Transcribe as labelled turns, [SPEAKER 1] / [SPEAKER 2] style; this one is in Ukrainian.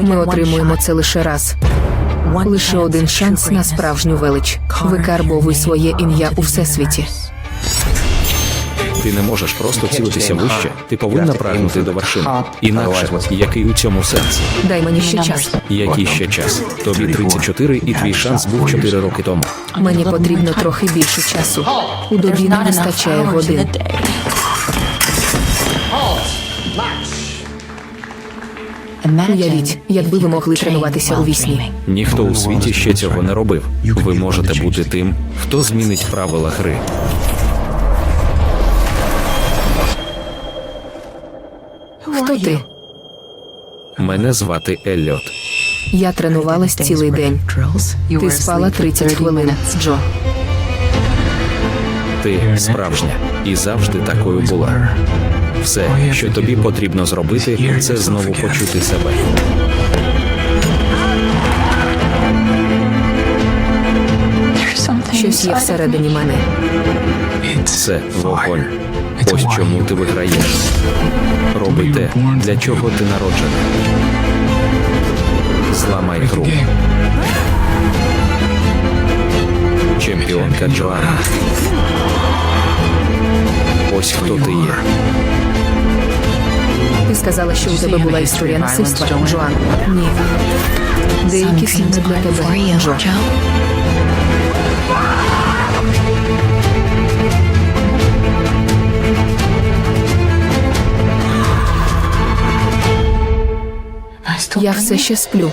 [SPEAKER 1] Ми отримуємо це лише раз. Лише один шанс на справжню велич. Викарбовуй своє ім'я у всесвіті.
[SPEAKER 2] Ти не можеш просто цілитися вище. Ти повинна прагнути до вершин. Інакше, який у цьому сенс?
[SPEAKER 1] Дай мені ще час.
[SPEAKER 2] Який ще час? Тобі 34 і твій шанс був 4 роки тому.
[SPEAKER 1] Мені потрібно трохи більше часу. У добі не вистачає годин. Уявіть, якби ви могли тренуватися у вісні.
[SPEAKER 2] Ніхто у світі ще цього не робив. Ви можете бути тим, хто змінить правила гри.
[SPEAKER 1] Хто ти?
[SPEAKER 2] Мене звати Елліот.
[SPEAKER 1] Я тренувалась цілий день. Ти спала 30 хвилин, Джо.
[SPEAKER 2] Ти справжня і завжди такою була. Все, що тобі потрібно зробити, це знову почути себе.
[SPEAKER 1] Щось є всередині мене.
[SPEAKER 2] Це вогонь. Ось чому ти виграєш. Роби те, для чого ти народжений. Зламай гру. Чемпіонка Джоанна. Ось хто ти є.
[SPEAKER 1] Ти сказала, що у тебе була історія насильства, Джоан. Ні. Деякі саме для тебе, Джо. Я все ще сплю.